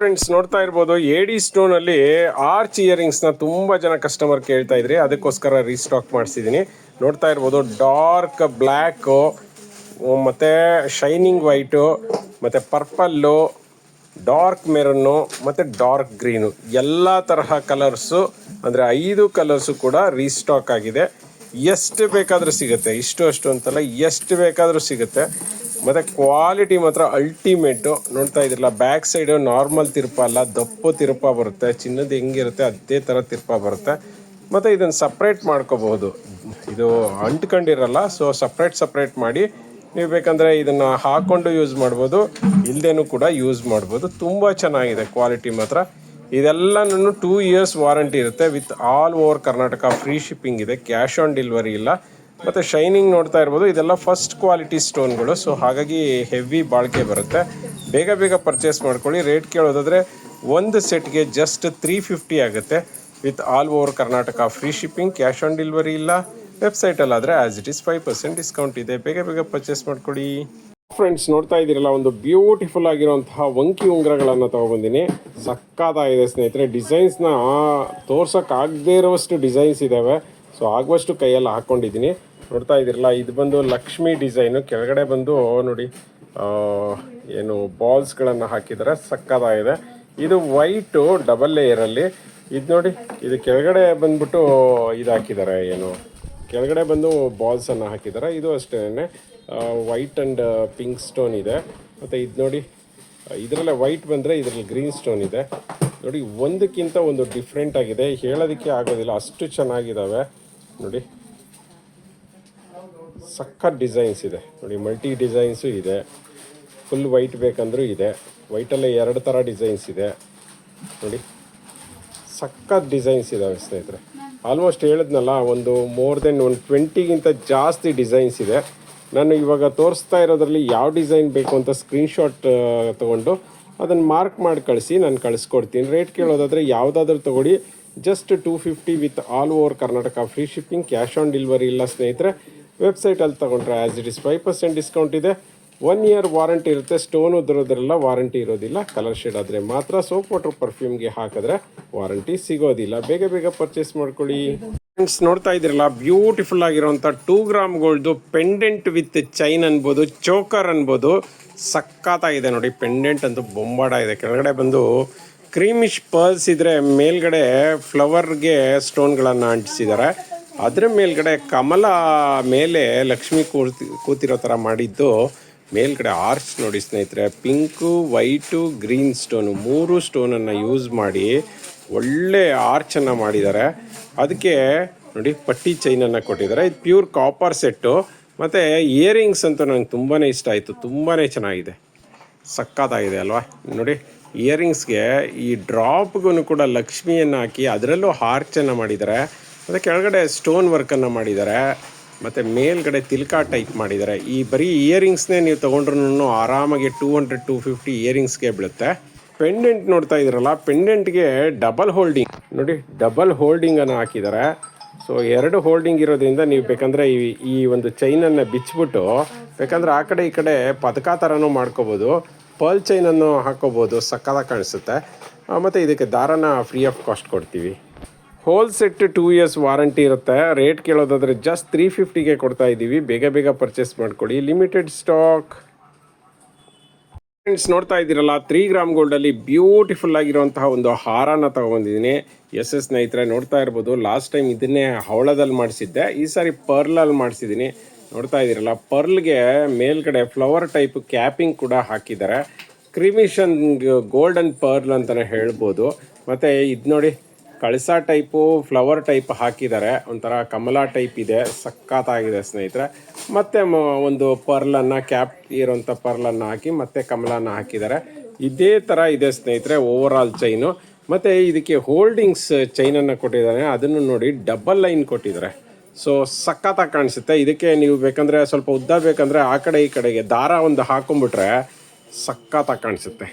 Friends ನೋಡ್ತಾ ಇರ್ಬೋದು ಎಡಿ ಸ್ಟೋನ್ ಅಲ್ಲಿ ಆರ್ಚ್ ಇಯರಿಂಗ್ಸ್ನ ತುಂಬಾ ಜನ ಕಸ್ಟಮರ್ ಕೇಳ್ತಾ ಇದ್ರಿ ಅದಕ್ಕೋಸ್ಕರ ರೀಸ್ಟಾಕ್ ಮಾಡಿಸಿದೀನಿ. ನೋಡ್ತಾ ಇರ್ಬೋದು ಡಾರ್ಕ್ ಬ್ಲ್ಯಾಕ್ ಮತ್ತೆ ಶೈನಿಂಗ್ ವೈಟು ಮತ್ತೆ ಪರ್ಪಲ್ಲು ಡಾರ್ಕ್ ಮೆರನ್ನು ಮತ್ತೆ ಡಾರ್ಕ್ ಗ್ರೀನು ಎಲ್ಲ ತರಹ ಕಲರ್ಸು ಅಂದ್ರೆ ಐದು ಕಲರ್ಸು ಕೂಡ ರೀಸ್ಟಾಕ್ ಆಗಿದೆ. ಎಷ್ಟು ಬೇಕಾದರೂ ಸಿಗುತ್ತೆ, ಇಷ್ಟು ಅಷ್ಟು ಅಂತಲ್ಲ, ಎಷ್ಟು ಬೇಕಾದರೂ ಸಿಗುತ್ತೆ. ಮತ್ತೆ ಕ್ವಾಲಿಟಿ ಮಾತ್ರ ಅಲ್ಟಿಮೇಟು ನೋಡ್ತಾ ಇದ್ರಲ್ಲ ಬ್ಯಾಕ್ ಸೈಡ್ ನಾರ್ಮಲ್ ತಿರುಪ ಅಲ್ಲ, ದಪ್ಪು ತಿರುಪ ಬರುತ್ತೆ, ಚಿನ್ನದ ಹೆಂಗಿರುತ್ತೆ, ಅದೇ ಥರ ತಿರುಪ ಬರುತ್ತೆ. ಮತ್ತು ಇದನ್ನು ಸಪ್ರೇಟ್ ಮಾಡ್ಕೋಬಹುದು. ಇದು ಅಂಟ್ಕೊಂಡಿರಲ್ಲ ಸೊ ಸಪ್ರೇಟ್ ಸಪ್ರೇಟ್ ಮಾಡಿ, ನೀವು ಬೇಕಂದರೆ ಇದನ್ನು ಹಾಕೊಂಡು ಯೂಸ್ ಮಾಡ್ಬೋದು ಇಲ್ಲದೇನೂ ಕೂಡ ಯೂಸ್ ಮಾಡ್ಬೋದು. ತುಂಬ ಚೆನ್ನಾಗಿದೆ ಕ್ವಾಲಿಟಿ ಮಾತ್ರ. ಇದೆಲ್ಲನೂ ಟೂ ಇಯರ್ಸ್ ವಾರಂಟಿ ಇರುತ್ತೆ with all over Karnataka free shipping ಇದೆ ಕ್ಯಾಶ್ ಆನ್ ಡೆಲಿವರಿ ಇಲ್ಲ. ಮತ್ತು ಶೈನಿಂಗ್ ನೋಡ್ತಾ ಇರ್ಬೋದು. ಇದೆಲ್ಲ ಫಸ್ಟ್ ಕ್ವಾಲಿಟಿ ಸ್ಟೋನ್ಗಳು ಸೊ ಹಾಗಾಗಿ ಹೆವಿ ಬಾಳಿಕೆ ಬರುತ್ತೆ. ಬೇಗ ಬೇಗ ಪರ್ಚೇಸ್ ಮಾಡ್ಕೊಳ್ಳಿ. ರೇಟ್ ಕೇಳೋದಾದರೆ ಒಂದು ಸೆಟ್ಗೆ ಜಸ್ಟ್ ತ್ರೀ ಫಿಫ್ಟಿ ಆಗುತ್ತೆ. With all over Karnataka free shipping cash on delivery ಇಲ್ಲ. ವೆಬ್ಸೈಟಲ್ಲಾದರೆ as it is five percent discount ಇದೆ. ಬೇಗ ಬೇಗ ಪರ್ಚೇಸ್ ಮಾಡ್ಕೊಳ್ಳಿ. ಫ್ರೆಂಡ್ಸ್ ನೋಡ್ತಾ ಇದ್ದೀರಲ್ಲ, ಒಂದು ಬ್ಯೂಟಿಫುಲ್ ಆಗಿರುವಂತಹ ವಂಕಿ ಉಂಗುರಗಳನ್ನು ತಗೊಬಂದಿನಿ. ಸಕ್ಕತ್ತಾಗಿದೆ ಸ್ನೇಹಿತರೆ. ಡಿಸೈನ್ಸ್ನ ತೋರ್ಸೋಕ್ಕಾಗದೇ ಇರೋವಷ್ಟು ಡಿಸೈನ್ಸ್ ಇದ್ದಾವೆ ಸೊ ಆಗುವಷ್ಟು ಕೈಯಲ್ಲಿ ಹಾಕ್ಕೊಂಡಿದ್ದೀನಿ ನೋಡ್ತಾ ಇದ್ದೀರಲ್ಲ, ಇದು ಬಂದು ಲಕ್ಷ್ಮಿ ಡಿಸೈನು ಕೆಳಗಡೆ ಬಂದು ನೋಡಿ ಏನು ಬಾಲ್ಸ್ಗಳನ್ನು ಹಾಕಿದರೆ ಸಕ್ಕತ್ತಾಗಿದೆ ಇದು ವೈಟು ಡಬಲ್ ಲೇಯರಲ್ಲಿ ಇದು ನೋಡಿ, ಇದು ಕೆಳಗಡೆ ಬಂದ್ಬಿಟ್ಟು ಇದು ಹಾಕಿದ್ದಾರೆ, ಏನು. ಕೆಳಗಡೆ ಬಂದು ಬಾಲ್ಸನ್ನು ಹಾಕಿದ್ದಾರೆ. ಇದು ಅಷ್ಟೇ ವೈಟ್ ಆ್ಯಂಡ್ ಪಿಂಕ್ ಸ್ಟೋನ್ ಇದೆ. ಮತ್ತು ಇದು ನೋಡಿ, ಇದರಲ್ಲೇ ವೈಟ್ ಬಂದರೆ ಇದರಲ್ಲಿ ಗ್ರೀನ್ ಸ್ಟೋನ್ ಇದೆ. ನೋಡಿ, ಒಂದಕ್ಕಿಂತ ಒಂದು ಡಿಫ್ರೆಂಟ್ ಆಗಿದೆ. ಹೇಳೋದಕ್ಕೆ ಆಗೋದಿಲ್ಲ. ಅಷ್ಟು ಚೆನ್ನಾಗಿದ್ದಾವೆ. ನೋಡಿ. ಸಖತ್ ಡಿಸೈನ್ಸ್ ಇದೆ. ನೋಡಿ ಮಲ್ಟಿ ಡಿಸೈನ್ಸು ಇದೆ. ಫುಲ್ ವೈಟ್ ಬೇಕಂದ್ರೂ ಇದೆ. ವೈಟಲ್ಲೇ ಎರಡು ಥರ ಡಿಸೈನ್ಸ್ ಇದೆ. ನೋಡಿ. ಸಖತ್ ಡಿಸೈನ್ಸ್ ಇದ್ದಾವೆ ಸ್ನೇಹಿತರೆ. ಆಲ್ಮೋಸ್ಟ್ ಹೇಳಿದ್ನಲ್ಲ, ಒಂದು ಮೋರ್ ದೆನ್ ಒಂದು ಟ್ವೆಂಟಿಗಿಂತ ಜಾಸ್ತಿ ಡಿಸೈನ್ಸ್ ಇದೆ. ನಾನು ಇವಾಗ ತೋರಿಸ್ತಾ ಇರೋದ್ರಲ್ಲಿ ಯಾವ ಡಿಸೈನ್ ಬೇಕು ಅಂತ ಸ್ಕ್ರೀನ್ಶಾಟ್ ತೊಗೊಂಡು ಅದನ್ನು ಮಾರ್ಕ್ ಮಾಡಿ ಕಳಿಸಿ, ನಾನು ಕಳಿಸ್ಕೊಡ್ತೀನಿ. ರೇಟ್ ಕೇಳೋದಾದರೆ ಯಾವುದಾದ್ರೂ ತೊಗೊಳ್ಳಿ. Just two fifty with all over Karnataka free shipping cash on delivery ಇಲ್ಲ ಸ್ನೇಹಿತರೆ. ವೆಬ್ಸೈಟಲ್ಲಿ ತೊಗೊಂಡ್ರೆ as it is five percent discount ಇದೆ. ಒನ್ ಇಯರ್ ವಾರಂಟಿ ಇರುತ್ತೆ ಸ್ಟೋನ್ ಉದ್ರೋದ್ರೆಲ್ಲ ವಾರಂಟಿ ಇರೋದಿಲ್ಲ ಕಲರ್ ಶೇಡ್ ಆದರೆ ಮಾತ್ರ ಸೋಪ್ ವಾಟರ್ ಪರ್ಫ್ಯೂಮ್ಗೆ ಹಾಕಿದ್ರೆ ವಾರಂಟಿ ಸಿಗೋದಿಲ್ಲ. ಬೇಗ ಬೇಗ ಪರ್ಚೇಸ್ ಮಾಡ್ಕೊಳ್ಳಿ. ಫ್ರೆಂಡ್ಸ್ ನೋಡ್ತಾ ಇದ್ದೀರಲ್ಲ ಬ್ಯೂಟಿಫುಲ್ ಆಗಿರುವಂಥ two gram pendant with chain ಅನ್ಬೋದು ಚೋಕರ್ ಅನ್ಬೋದು ಸಕ್ಕತ್ತಾಗಿದೆ ನೋಡಿ ಪೆಂಡೆಂಟ್ ಅಂತೂ ಬೊಂಬಾಡ ಇದೆ. ಕೆಳಗಡೆ ಬಂದು ಕ್ರೀಮಿಶ್ ಪರ್ಲ್ಸ್ ಇದ್ರೆ ಮೇಲ್ಗಡೆ ಫ್ಲವರ್ಗೆ ಸ್ಟೋನ್ಗಳನ್ನು ಅಂಟಿಸಿದ್ದಾರೆ. ಅದ್ರ ಮೇಲ್ಗಡೆ ಕಮಲ ಮೇಲೆ ಲಕ್ಷ್ಮಿ ಕೂರ್ತಿ, ಕೂತಿರೋ ಥರ ಮಾಡಿದ್ದು. ಮೇಲ್ಗಡೆ ಆರ್ಚ್ ನೋಡಿ ಸ್ನೇಹಿತರೆ, ಪಿಂಕು, ವೈಟು, ಗ್ರೀನ್ ಸ್ಟೋನು ಮೂರು ಸ್ಟೋನನ್ನು ಯೂಸ್ ಮಾಡಿ ಒಳ್ಳೆ ಆರ್ಚನ್ನು ಮಾಡಿದ್ದಾರೆ. ಅದಕ್ಕೆ ನೋಡಿ ಪಟ್ಟಿ ಚೈನನ್ನು ಕೊಟ್ಟಿದ್ದಾರೆ. ಇದು ಪ್ಯೂರ್ ಕಾಪರ್ ಸೆಟ್ಟು. ಮತ್ತು ಇಯರಿಂಗ್ಸ್ ಅಂತೂ ನನಗೆ ತುಂಬಾ ಇಷ್ಟ ಆಯಿತು. ತುಂಬಾ ಚೆನ್ನಾಗಿದೆ. ಸಕ್ಕತ್ತಾಗಿದೆ ಅಲ್ವಾ? ನೋಡಿ. ಇಯರಿಂಗ್ಸ್ಗೆ ಈ ಡ್ರಾಪ್ಗೂ ಕೂಡ ಲಕ್ಷ್ಮಿಯನ್ನು ಹಾಕಿ ಅದರಲ್ಲೂ ಹಾರ್ಚನ್ನು ಮಾಡಿದ್ದಾರೆ. ಮತ್ತು ಕೆಳಗಡೆ ಸ್ಟೋನ್ ವರ್ಕನ್ನು ಮಾಡಿದ್ದಾರೆ. ಮತ್ತು ಮೇಲ್ಗಡೆ ತಿಲ್ಕಾ ಟೈಪ್ ಮಾಡಿದ್ದಾರೆ. ಈ ಬರೀ ಇಯರಿಂಗ್ಸ್ನೇ ನೀವು ತೊಗೊಂಡ್ರೂ ಆರಾಮಾಗಿ ಟೂ ಹಂಡ್ರೆಡ್, ಟೂ ಫಿಫ್ಟಿ ಇಯರಿಂಗ್ಸ್ಗೆ ಬೀಳುತ್ತೆ. ಪೆಂಡೆಂಟ್ ನೋಡ್ತಾ ಇದ್ರಲ್ಲ ಪೆಂಡೆಂಟ್ಗೆ ಡಬಲ್ ಹೋಲ್ಡಿಂಗ್. ನೋಡಿ, ಡಬಲ್ ಹೋಲ್ಡಿಂಗನ್ನು ಹಾಕಿದ್ದಾರೆ. ಸೊ, ಎರಡು ಹೋಲ್ಡಿಂಗ್ ಇರೋದ್ರಿಂದ ನೀವು ಬೇಕಂದರೆ ಈ ಈ ಒಂದು ಚೈನನ್ನು ಬಿಚ್ಚಿಬಿಟ್ಟು ಬೇಕಂದ್ರೆ ಆ ಕಡೆ ಈ ಕಡೆ ಪದಕ ಥರನೂ ಮಾಡ್ಕೋಬೋದು. ಪರ್ಲ್ ಚೈನನ್ನು ಹಾಕೋಬೋದು. ಸಕ್ಕದ ಕಾಣಿಸುತ್ತೆ. ಮತ್ತು ಇದಕ್ಕೆ ದಾರನ ಫ್ರೀ ಆಫ್ ಕಾಸ್ಟ್ ಕೊಡ್ತೀವಿ. Whole set two years warranty ಇರುತ್ತೆ. ರೇಟ್ ಕೇಳೋದಾದರೆ ಜಸ್ಟ್ ತ್ರೀ ಫಿಫ್ಟಿಗೆ ಕೊಡ್ತಾ ಇದ್ದೀವಿ. ಬೇಗ ಬೇಗ ಪರ್ಚೇಸ್ ಮಾಡಿಕೊಡಿ ಲಿಮಿಟೆಡ್ ಸ್ಟಾಕ್ ಫ್ರೆಂಡ್ಸ್ ನೋಡ್ತಾ ಇದ್ದೀರಲ್ಲ ತ್ರೀ ಗ್ರಾಮ್ ಗೋಲ್ಡಲ್ಲಿ ಬ್ಯೂಟಿಫುಲ್ ಆಗಿರುವಂತಹ ಒಂದು ಹಾರನ ತಗೊಂಡಿದ್ದೀನಿ. ಎಸ್ ಎಸ್ ಸ್ನೇಹಿತರೆ, ನೋಡ್ತಾ ಇರ್ಬೋದು. ಲಾಸ್ಟ್ ಟೈಮ್ ಇದನ್ನೇ ಹವಳದಲ್ಲಿ ಮಾಡಿಸಿದ್ದೆ. ಈ ಸಾರಿ ಪರ್ಲಲ್ಲಿ ಮಾಡಿಸಿದ್ದೀನಿ. ನೋಡ್ತಾ ಇದ್ದೀರಲ್ಲ, ಪರ್ಲ್ಗೆ ಮೇಲ್ಗಡೆ ಫ್ಲವರ್ ಟೈಪ್ ಕ್ಯಾಪಿಂಗ್ ಕೂಡ ಹಾಕಿದ್ದಾರೆ. ಕ್ರಿಮಿಷನ್ ಗೋಲ್ಡನ್ ಪರ್ಲ್ ಅಂತಲೇ ಹೇಳ್ಬೋದು. ಮತ್ತು ಇದು ನೋಡಿ, ಕಳಸ ಟೈಪು ಫ್ಲವರ್ ಟೈಪ್ ಹಾಕಿದ್ದಾರೆ. ಒಂಥರ ಕಮಲ ಟೈಪ್ ಇದೆ, ಸಖತ್ತಾಗಿದೆ ಸ್ನೇಹಿತರೆ. ಮತ್ತೆ ಒಂದು ಪರ್ಲನ್ನು ಕ್ಯಾಪ್ ಇರೋಂಥ ಪರ್ಲನ್ನು ಹಾಕಿ, ಮತ್ತೆ ಕಮಲನ ಹಾಕಿದ್ದಾರೆ. ಇದೇ ಥರ ಇದೆ ಸ್ನೇಹಿತರೆ ಓವರ್ ಆಲ್ ಚೈನು ಮತ್ತು ಇದಕ್ಕೆ ಹೋಲ್ಡಿಂಗ್ಸ್ ಚೈನನ್ನು ಕೊಟ್ಟಿದ್ದಾರೆ. ಅದನ್ನು ನೋಡಿ ಡಬಲ್ ಲೈನ್ ಕೊಟ್ಟಿದ್ದಾರೆ. ಸೊ ಸಖತ್ತಾಗಿ ಕಾಣಿಸುತ್ತೆ. ಇದಕ್ಕೆ ನೀವು ಬೇಕಂದರೆ ಸ್ವಲ್ಪ ಉದ್ದ ಬೇಕಂದರೆ ಆ ಕಡೆ ಈ ಕಡೆಗೆ ದಾರ ಒಂದು ಹಾಕೊಂಡ್ಬಿಟ್ರೆ ಸಖತ್ತಾಗಿ ಕಾಣಿಸುತ್ತೆ.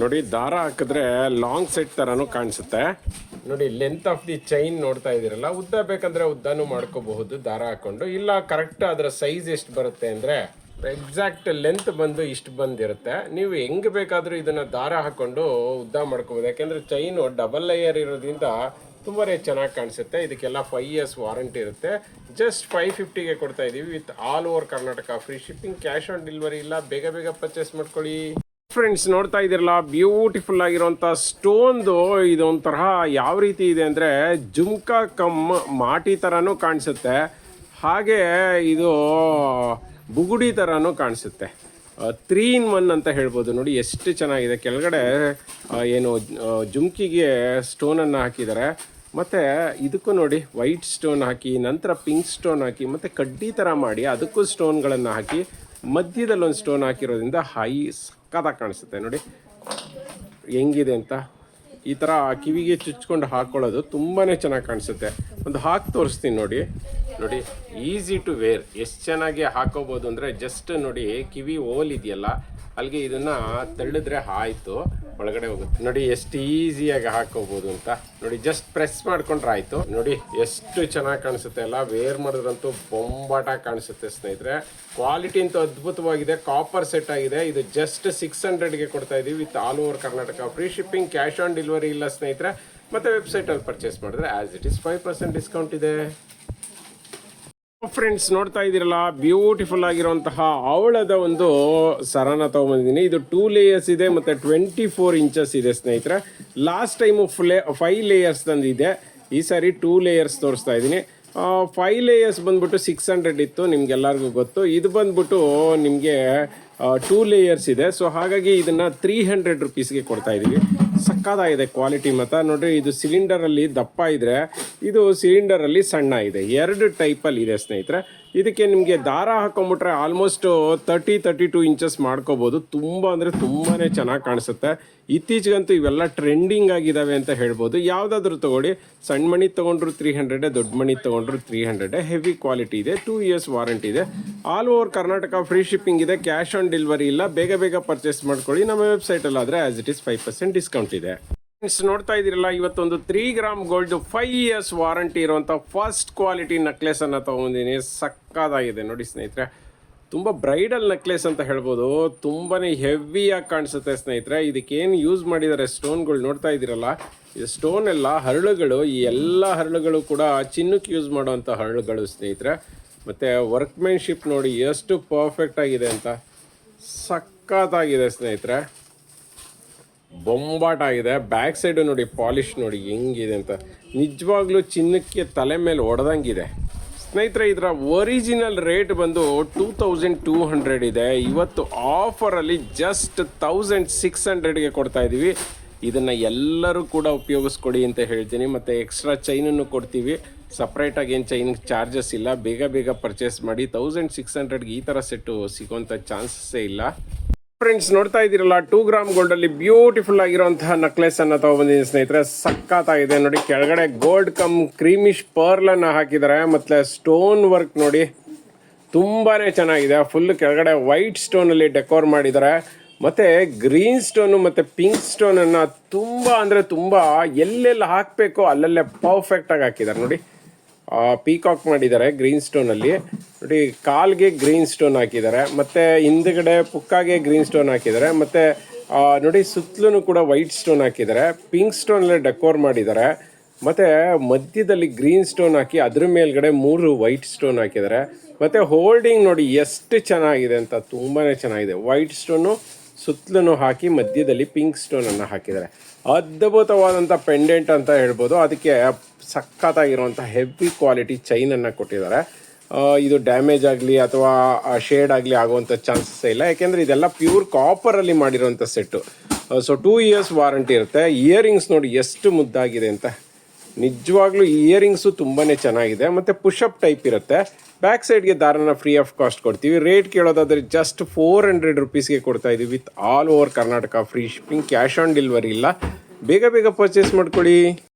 ನೋಡಿ, ದಾರ ಹಾಕಿದ್ರೆ ಲಾಂಗ್ ಸೆಟ್ ಥರನೂ ಕಾಣಿಸುತ್ತೆ. ನೋಡಿ ಲೆಂತ್ ಆಫ್ ದಿ ಚೈನ್ ನೋಡ್ತಾ ಇದ್ದೀರಲ್ಲ, ಉದ್ದ ಬೇಕಂದರೆ ಉದ್ದನೂ ಮಾಡ್ಕೋಬಹುದು, ದಾರ ಹಾಕ್ಕೊಂಡು ಇಲ್ಲ ಕರೆಕ್ಟ್ ಅದರ ಸೈಜ್ ಎಷ್ಟು ಬರುತ್ತೆ ಅಂದರೆ ಎಕ್ಸಾಕ್ಟ್ ಲೆಂತ್ ಬಂದು ಇಷ್ಟು ಬಂದಿರುತ್ತೆ. ನೀವು ಹೆಂಗೆ ಬೇಕಾದರೂ ಇದನ್ನು ದಾರ ಹಾಕ್ಕೊಂಡು ಉದ್ದ ಮಾಡ್ಕೋಬೋದು ಯಾಕೆಂದರೆ ಚೈನು ಡಬಲ್ ಲೇಯರ್ ಇರೋದ್ರಿಂದ ತುಂಬಾ ಚೆನ್ನಾಗಿ ಕಾಣಿಸುತ್ತೆ. ಇದಕ್ಕೆಲ್ಲ ಫೈವ್ ಇಯರ್ಸ್ ವಾರಂಟಿ ಇರುತ್ತೆ. ಜಸ್ಟ್ ಫೈವ್ ಫಿಫ್ಟಿಗೆ ಕೊಡ್ತಾ ಇದ್ದೀವಿ with all over Karnataka free shipping cash on delivery ಇಲ್ಲ. ಬೇಗ ಬೇಗ ಪರ್ಚೇಸ್ ಮಾಡ್ಕೊಳ್ಳಿ. ಫ್ರೆಂಡ್ಸ್ ನೋಡ್ತಾ ಇದ್ದೀರಲ್ಲ ಬ್ಯೂಟಿಫುಲ್ ಆಗಿರುವಂಥ ಸ್ಟೋನ್ದು ಇದೊಂಥರ ಯಾವ ರೀತಿ ಇದೆ ಅಂದರೆ ಜುಮ್ಕಾ ಕಮ್ ಮಾಟಿ ಥರನೂ ಕಾಣಿಸುತ್ತೆ. ಹಾಗೆ ಇದು ಬುಗುಡಿ ಥರನೂ ಕಾಣಿಸುತ್ತೆ. ತ್ರೀ ಇನ್ ಒನ್ ಅಂತ ಹೇಳ್ಬೋದು. ನೋಡಿ, ಎಷ್ಟು ಚೆನ್ನಾಗಿದೆ. ಕೆಳಗಡೆ ಏನು ಜುಮ್ಕಿಗೆ ಸ್ಟೋನನ್ನು ಹಾಕಿದ್ದಾರೆ. ಮತ್ತು ಇದಕ್ಕೂ ನೋಡಿ ವೈಟ್ ಸ್ಟೋನ್ ಹಾಕಿ, ನಂತರ ಪಿಂಕ್ ಸ್ಟೋನ್ ಹಾಕಿ, ಮತ್ತು ಕಡ್ಡಿ ಥರ ಮಾಡಿ, ಅದಕ್ಕೂ ಸ್ಟೋನ್ಗಳನ್ನು ಹಾಕಿ, ಮಧ್ಯದಲ್ಲಿ ಒಂದು ಸ್ಟೋನ್ ಹಾಕಿರೋದ್ರಿಂದ ಹೈ ಸಕ್ಕತ್ತಾಗಿ ಕಾಣಿಸುತ್ತೆ. ನೋಡಿ ಹೆಂಗಿದೆ ಅಂತ. ಈ ಥರ ಕಿವಿಗೆ ಚುಚ್ಕೊಂಡು ಹಾಕ್ಕೊಳ್ಳೋದು ತುಂಬಾ ಚೆನ್ನಾಗಿ ಕಾಣಿಸುತ್ತೆ. ಒಂದು ಹಾಕಿ ತೋರಿಸ್ತೀನಿ ನೋಡಿ. ನೋಡಿ ಈಸಿ ಟು ವೇರ್ ಎಷ್ಟು ಚೆನ್ನಾಗಿ ಹಾಕೋಬೋದು ಅಂದರೆ ಜಸ್ಟ್ ನೋಡಿ, ಕಿವಿ ಓಲ್ ಇದೆಯಲ್ಲ ಅಲ್ಲಿಗೆ ಇದನ್ನು ತಳ್ಳಿದ್ರೆ ಆಯಿತು, ಒಳಗಡೆ ಹೋಗುತ್ತೆ. ನೋಡಿ ಎಷ್ಟು ಈಸಿಯಾಗಿ ಹಾಕೋಬಹುದು ಅಂತ. ನೋಡಿ ಜಸ್ಟ್ ಪ್ರೆಸ್ ಮಾಡ್ಕೊಂಡ್ರೆ ಆಯಿತು. ನೋಡಿ ಎಷ್ಟು ಚೆನ್ನಾಗಿ ಕಾಣಿಸುತ್ತೆ ಅಲ್ಲ. ವೇರ್ ಮಾಡಿದ್ರಂತೂ ಬೊಂಬಾಟ ಕಾಣಿಸುತ್ತೆ ಸ್ನೇಹಿತರೆ. ಕ್ವಾಲಿಟಿ ಅಂತೂ ಅದ್ಭುತವಾಗಿದೆ. ಕಾಪರ್ ಸೆಟ್ ಆಗಿದೆ. ಇದು ಜಸ್ಟ್ ಸಿಕ್ಸ್ ಹಂಡ್ರೆಡ್ಗೆ ಕೊಡ್ತಾ ಇದೀವಿ. With all over Karnataka free shipping cash on delivery ಇಲ್ಲ ಸ್ನೇಹಿತರೆ. ಮತ್ತೆ ವೆಬ್ಸೈಟಲ್ಲಿ ಪರ್ಚೇಸ್ ಮಾಡಿದ್ರೆ as it is five percent discount ಇದೆ. ಫ್ರೆಂಡ್ಸ್ ನೋಡ್ತಾ ಇದ್ದೀರಲ್ಲ? ಬ್ಯೂಟಿಫುಲ್ ಆಗಿರುವಂತಹ ಅವಳದ ಒಂದು ಸರನ ತಗೊಂಬಂದಿದ್ದೀನಿ. ಇದು ಟೂ ಲೇಯರ್ಸ್ ಇದೆ ಮತ್ತೆ ಟ್ವೆಂಟಿ ಫೋರ್ ಇಂಚಸ್ ಇದೆ ಸ್ನೇಹಿತರೆ. ಲಾಸ್ಟ್ ಟೈಮು ಫ್ಲೇ ಫೈವ್ ಲೇಯರ್ಸ್ ತಂದಿದೆ ಈ ಸಾರಿ ಟೂ ಲೇಯರ್ಸ್ ತೋರಿಸ್ತಾ ಇದ್ದೀನಿ. ಫೈವ್ ಲೇಯರ್ಸ್ ಬಂದ್ಬಿಟ್ಟು ಸಿಕ್ಸ್ ಹಂಡ್ರೆಡ್ ಇತ್ತು, ನಿಮ್ಗೆಲ್ಲರಿಗೂ ಗೊತ್ತು. ಇದು ಬಂದ್ಬಿಟ್ಟು ನಿಮಗೆ ಟೂ ಲೇಯರ್ಸ್ ಇದೆ. ಸೊ ಹಾಗಾಗಿ ಇದನ್ನು ತ್ರೀ ಹಂಡ್ರೆಡ್ ರುಪೀಸ್ಗೆ ಕೊಡ್ತಾ ಇದೀವಿ ಸಕ್ಕದಾಗಿದೆ ಕ್ವಾಲಿಟಿ ಮತ್ತು ನೋಡಿರಿ, ಇದು ಸಿಲಿಂಡರಲ್ಲಿ ದಪ್ಪ ಇದ್ದರೆ ಇದು ಸಿಲಿಂಡರಲ್ಲಿ ಸಣ್ಣ ಇದೆ. ಎರಡು ಟೈಪಲ್ಲಿ ಇದೆ ಸ್ನೇಹಿತರೆ. ಇದಕ್ಕೆ ನಿಮಗೆ ದಾರ ಹಾಕೊಂಬಿಟ್ರೆ almost thirty thirty two inches ಮಾಡ್ಕೋಬೋದು. ತುಂಬ ಅಂದರೆ ತುಂಬಾ ಚೆನ್ನಾಗಿ ಕಾಣಿಸುತ್ತೆ. ಇತ್ತೀಚೆಗಂತೂ ಇವೆಲ್ಲ ಟ್ರೆಂಡಿಂಗ್ ಆಗಿದ್ದಾವೆ ಅಂತ ಹೇಳ್ಬೋದು. ಯಾವುದಾದ್ರೂ ತೊಗೊಳ್ಳಿ. ಸಣ್ಣ ಮಣಿ ತೊಗೊಂಡ್ರು ತ್ರೀ ಹಂಡ್ರೆಡೆ ದೊಡ್ಡ ಮಣಿ ತೊಗೊಂಡ್ರು ತ್ರೀ ಹಂಡ್ರೆಡೆ ಹೆವಿ ಕ್ವಾಲಿಟಿ ಇದೆ ಟೂ ಇಯರ್ಸ್ ವಾರಂಟಿ ಇದೆ. All over Karnataka free shipping ಇದೆ ಕ್ಯಾಶ್ ಆನ್ ಡೆಲಿವರಿ ಇಲ್ಲ. ಬೇಗ ಬೇಗ ಪರ್ಚೇಸ್ ಮಾಡ್ಕೊಳ್ಳಿ. ನಮ್ಮ ವೆಬ್ಸೈಟಲ್ಲಾದರೆ as it is five percent discount ಇದೆ. ನೋಡ್ತಾ ಇದ್ದೀರಲ್ಲ, ಇವತ್ತೊಂದು three gram gold five years warranty ಇರುವಂಥ ಫಸ್ಟ್ ಕ್ವಾಲಿಟಿ ನೆಕ್ಲೆಸನ್ನು ತಗೊಂಡಿದ್ದೀನಿ. ಸಕ್ಕದಾಗಿದೆ ನೋಡಿ ಸ್ನೇಹಿತರೆ. ತುಂಬ ಬ್ರೈಡಲ್ ನೆಕ್ಲೆಸ್ ಅಂತ ಹೇಳ್ಬೋದು. ತುಂಬಾ ಹೆವಿಯಾಗಿ ಕಾಣಿಸುತ್ತೆ ಸ್ನೇಹಿತರೆ. ಇದಕ್ಕೇನು ಯೂಸ್ ಮಾಡಿದ್ದಾರೆ ಸ್ಟೋನ್ಗಳು ನೋಡ್ತಾ ಇದ್ದೀರಲ್ಲ. ಇದು ಸ್ಟೋನ್ ಎಲ್ಲ ಹರಳುಗಳು, ಈ ಎಲ್ಲ ಹರಳುಗಳು ಕೂಡ ಚಿನ್ನಕ್ಕೆ ಯೂಸ್ ಮಾಡುವಂಥ ಹರಳುಗಳು ಸ್ನೇಹಿತರೆ. ಮತ್ತು ವರ್ಕ್ಮೆನ್ಶಿಪ್ ನೋಡಿ ಎಷ್ಟು ಪರ್ಫೆಕ್ಟ್ ಆಗಿದೆ ಅಂತ. ಸಕ್ಕತ್ತಾಗಿದೆ ಸ್ನೇಹಿತರೆ. ಬೊಂಬಾಟ ಆಗಿದೆ. ಬ್ಯಾಕ್ ಸೈಡು ನೋಡಿ, ಪಾಲಿಶ್ ನೋಡಿ, ಹೆಂಗಿದೆ ಅಂತ. ನಿಜವಾಗ್ಲೂ ಚಿನ್ನಕ್ಕೆ ತಲೆ ಮೇಲೆ ಹೊಡೆದಂಗಿದೆ ಸ್ನೇಹಿತರೆ, ಇದರ ಒರಿಜಿನಲ್ ರೇಟ್ ಬಂದು ಟೂ ತೌಸಂಡ್ ಟೂ ಹಂಡ್ರೆಡ್ ಇದೆ. ಇವತ್ತು ಆಫರಲ್ಲಿ ಜಸ್ಟ್ ತೌಸಂಡ್ ಸಿಕ್ಸ್ ಹಂಡ್ರೆಡ್ಗೆ ಕೊಡ್ತಾ ಇದ್ದೀವಿ ಇದನ್ನು ಎಲ್ಲರೂ ಕೂಡ ಉಪಯೋಗಿಸ್ಕೊಡಿ ಅಂತ ಹೇಳ್ತೀನಿ. ಮತ್ತು ಎಕ್ಸ್ಟ್ರಾ ಚೈನನ್ನು ಕೊಡ್ತೀವಿ. ಸಪ್ರೇಟಾಗಿ ಏನು ಚೈನ್ ಚಾರ್ಜಸ್ ಇಲ್ಲ. ಬೇಗ ಬೇಗ ಪರ್ಚೇಸ್ ಮಾಡಿ. ತೌಸಂಡ್ ಸಿಕ್ಸ್ ಹಂಡ್ರೆಡ್ಗೆ ಈ ಥರ ಸೆಟ್ಟು ಸಿಗೋಂಥ ಚಾನ್ಸಸ್ಸೇ ಇಲ್ಲ. ಫ್ರೆಂಡ್ಸ್ ನೋಡ್ತಾ ಇದ್ದೀರಲ್ಲ ಟೂ ಗ್ರಾಮ್ ಗೋಲ್ಡ್ ಅಲ್ಲಿ ಬ್ಯೂಟಿಫುಲ್ ಆಗಿರುವಂತಹ ನೆಕ್ಲೆಸ್ ಅನ್ನ ತಗೊಬಂದಿದ್ದೀನಿ ಸ್ನೇಹಿತರೆ. ಸಕ್ಕತ್ತಾಗಿದೆ ನೋಡಿ, ಕೆಳಗಡೆ ಗೋಲ್ಡ್ ಕಮ್ ಕ್ರೀಮಿಶ್ ಪರ್ಲ್ ಅನ್ನ ಹಾಕಿದ್ದಾರೆ. ಮತ್ತೆ ಸ್ಟೋನ್ ವರ್ಕ್ ನೋಡಿ, ತುಂಬಾನೇ ಚೆನ್ನಾಗಿದೆ. ಫುಲ್ ಕೆಳಗಡೆ ವೈಟ್ ಸ್ಟೋನ್ ಅಲ್ಲಿ ಡೆಕೋರ್ ಮಾಡಿದ್ದಾರೆ. ಮತ್ತೆ ಗ್ರೀನ್ ಸ್ಟೋನು ಮತ್ತೆ ಪಿಂಕ್ ಸ್ಟೋನ್ ಅನ್ನ ತುಂಬಾ ಅಂದ್ರೆ ತುಂಬಾ ಎಲ್ಲೆಲ್ಲಿ ಹಾಕಬೇಕು ಅಲ್ಲಲ್ಲೇ ಪರ್ಫೆಕ್ಟ್ ಆಗಿ ಹಾಕಿದ್ದಾರೆ. ನೋಡಿ ಪೀಕಾಕ್ ಮಾಡಿದ್ದಾರೆ ಗ್ರೀನ್ ಸ್ಟೋನ್ ಅಲ್ಲಿ. ನೋಡಿ, ಕಾಲ್ಗೆ ಗ್ರೀನ್ ಸ್ಟೋನ್ ಹಾಕಿದ್ದಾರೆ, ಮತ್ತೆ ಹಿಂದ್ಗಡೆ ಪುಕ್ಕಾಗೆ ಗ್ರೀನ್ ಸ್ಟೋನ್ ಹಾಕಿದ್ದಾರೆ, ಮತ್ತೆ ನೋಡಿ, ಸುತ್ತಲೂ ಕೂಡ ವೈಟ್ ಸ್ಟೋನ್ ಹಾಕಿದ್ದಾರೆ ಪಿಂಕ್ ಸ್ಟೋನ್ ಅಲ್ಲಿ ಡೆಕೋರ್ ಮಾಡಿದ್ದಾರೆ, ಮತ್ತೆ ಮಧ್ಯದಲ್ಲಿ ಗ್ರೀನ್ ಸ್ಟೋನ್ ಹಾಕಿ ಅದ್ರ ಮೇಲ್ಗಡೆ ಮೂರು ವೈಟ್ ಸ್ಟೋನ್ ಹಾಕಿದ್ದಾರೆ, ಮತ್ತೆ ಹೋಲ್ಡಿಂಗ್ ನೋಡಿ ಎಷ್ಟು ಚೆನ್ನಾಗಿದೆ ಅಂತ ತುಂಬಾನೇ ಚೆನ್ನಾಗಿದೆ. ವೈಟ್ ಸ್ಟೋನು ಸುತ್ತಲೂ ಹಾಕಿ ಮಧ್ಯದಲ್ಲಿ ಪಿಂಕ್ ಸ್ಟೋನ್ ಅನ್ನು ಹಾಕಿದ್ದಾರೆ. ಅದ್ಭುತವಾದಂಥ ಪೆಂಡೆಂಟ್ ಅಂತ ಹೇಳ್ಬೋದು. ಅದಕ್ಕೆ ಸಖತ್ತಾಗಿರುವಂಥ ಹೆವಿ ಕ್ವಾಲಿಟಿ ಚೈನ್ ಅನ್ನ ಕೊಟ್ಟಿದ್ದಾರೆ. ಇದು ಡ್ಯಾಮೇಜ್ ಆಗಲಿ ಅಥವಾ ಶೇಡ್ ಆಗಲಿ ಆಗುವಂಥ ಚಾನ್ಸಸ್ ಇಲ್ಲ. ಯಾಕೆಂದರೆ ಇದೆಲ್ಲ ಪ್ಯೂರ್ ಕಾಪರಲ್ಲಿ ಮಾಡಿರುವಂಥ set so two years warranty ಇರುತ್ತೆ. ಇಯರಿಂಗ್ಸ್ ನೋಡಿ ಎಷ್ಟು ಮುದ್ದಾಗಿದೆ ಅಂತ ನಿಜವಾಗ್ಲೂ ಇಯರಿಂಗ್ಸು ತುಂಬಾ ಚೆನ್ನಾಗಿದೆ. ಮತ್ತು ಪುಷಪ್ ಟೈಪ್ ಇರುತ್ತೆ. ಬ್ಯಾಕ್ ಸೈಡ್ಗೆ ದಾರನ ಫ್ರೀ ಆಫ್ ಕಾಸ್ಟ್ ಕೊಡ್ತೀವಿ. ರೇಟ್ ಕೇಳೋದಾದರೆ ಜಸ್ಟ್ ಫೋರ್ ಹಂಡ್ರೆಡ್ ರುಪೀಸ್ಗೆ ಕೊಡ್ತಾ ಇದ್ದೀವಿ with all over Karnataka. Free shipping, cash on delivery ಇಲ್ಲ. ಬೇಗ ಬೇಗ ಪರ್ಚೇಸ್ ಮಾಡ್ಕೊಳ್ಳಿ.